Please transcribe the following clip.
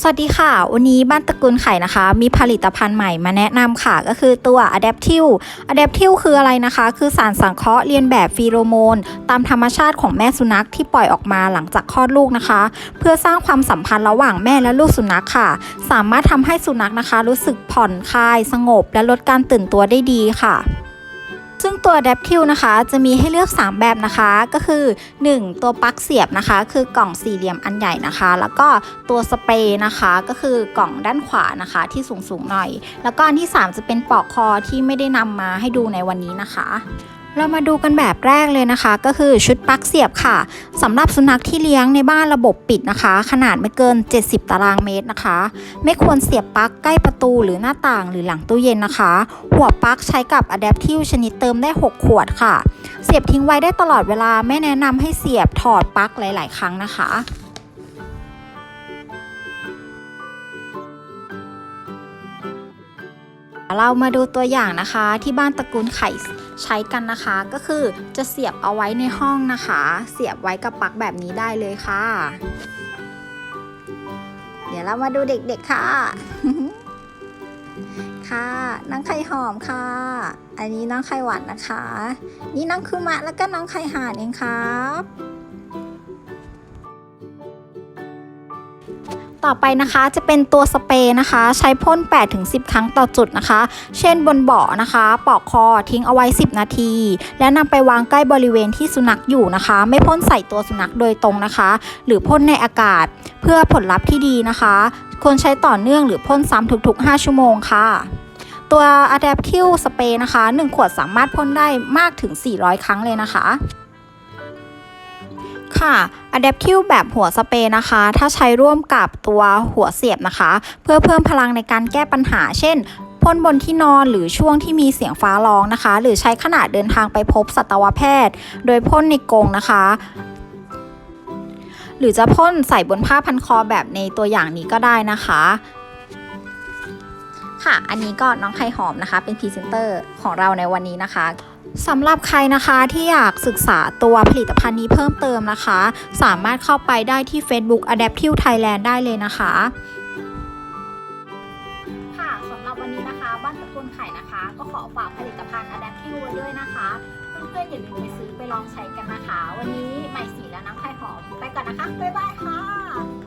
สวัสดีค่ะ วันนี้บ้านตระกูลไข่นะคะ มีผลิตภัณฑ์ใหม่มาแนะนำค่ะ ก็คือตัว Adaptive Adaptive คืออะไรนะคะ คือสารสังเคราะห์เรียนแบบฟีโรโมน ตามธรรมชาติของแม่สุนัขที่ปล่อยออกมาหลังจากคลอดลูกนะคะ เพื่อสร้างความสัมพันธ์ระหว่างแม่และลูกสุนัขค่ะ สามารถทำให้สุนัขนะคะ รู้สึกผ่อนคลาย สงบ และลดการตื่นตัวได้ดีค่ะ ซึ่งตัว Adaptive นะคะจะมีให้เลือก 3 แบบนะคะ ก็คือ 1 ตัวปลั๊กเสียบนะคะ คือกล่องสี่เหลี่ยมอันใหญ่นะคะ แล้วก็ตัวสเปรย์นะคะก็คือกล่องด้านขวานะคะที่สูงสูงๆหน่อย แล้วก็อันที่ 3 จะเป็นปลอกคอที่ไม่ได้นำมาให้ดูในวันนี้นะคะ เรามาดูกันแบบแรกเลยนะคะ ก็คือชุดปลั๊กเสียบค่ะสำหรับสุนัขที่เลี้ยงในบ้านระบบปิดนะคะ ขนาดไม่เกิน 70 ตารางเมตรนะคะ ไม่ควรเสียบปลั๊กใกล้ประตูหรือหน้าต่างหรือหลังตู้เย็นนะคะ หัวปลั๊กใช้กับ Adaptive ชนิดเติมได้ 6 ขวดค่ะ เสียบทิ้งไว้ได้ตลอดเวลาไม่แนะนำให้เสียบถอดปลั๊กหลาย ๆ ครั้งนะคะ เรามาดูตัวอย่างนะคะที่บ้านตระกูลไข่ใช้กันนะคะ ก็คือจะเสียบเอาไว้ในห้องนะคะ เสียบไว้กับปลั๊กแบบนี้ได้เลยค่ะ เดี๋ยวเรามาดูเด็กๆค่ะ ค่ะน้องไข่หอมค่ะ อันนี้น้องไข่หวานนะคะ นี่น้องคุมะแล้วก็น้องไข่ห่านเองครับ ต่อไปนะคะจะเป็นตัวสเปรย์นะคะ ใช้พ่น 8-10 ครั้งต่อจุดนะคะ เช่นบนเบาะนะคะ ปอกคอทิ้งเอาไว้ 10 นาที และนำไปวางใกล้บริเวณที่สุนัขอยู่นะคะ ไม่พ่นใส่ตัวสุนัขโดยตรงนะคะ หรือพ่นในอากาศ เพื่อผลลัพธ์ที่ดีนะคะ ควรใช้ต่อเนื่องหรือพ่นซ้ำทุกๆ 5 ชั่วโมงค่ะตัว Adaptive Spray นะคะ 1 ขวดสามารถพ่นได้มากถึง 400 ครั้งเลยนะคะ ค่ะ Adaptive แบบหัวสเปรย์นะคะ ถ้าใช้ร่วมกับตัวหัวเสียบนะคะ เพื่อเพิ่มพลังในการแก้ปัญหา เช่นพ่นบนที่นอนหรือช่วงที่มีเสียงฟ้าร้องนะคะ หรือใช้ขณะเดินทางไปพบสัตวแพทย์ โดยพ่นในกรงนะคะ หรือจะพ่นใส่บนผ้าพันคอแบบในตัวอย่างนี้ก็ได้นะคะ ค่ะ อันนี้ก็น้องไข่หอมนะคะ เป็นพรีเซนเตอร์ของเราในวันนี้นะคะ สำหรับใครนะคะที่อยากศึกษาตัวผลิตภัณฑ์นี้เพิ่มเติมนะคะ สามารถเข้าไปได้ที่ Facebook Adaptive Thailand ได้เลยนะคะ ค่ะสำหรับวันนี้นะคะ บ้านตะกูลไข่นะคะ ก็ขอฝากผลิตภัณฑ์ Adaptive ไว้ด้วยนะคะ เพื่อนๆอย่าลืมไปซื้อไปลองใช้กันนะคะ วันนี้ใหม่สีและน้ำไข่หอมไปก่อนนะคะ บ๊ายบายค่ะ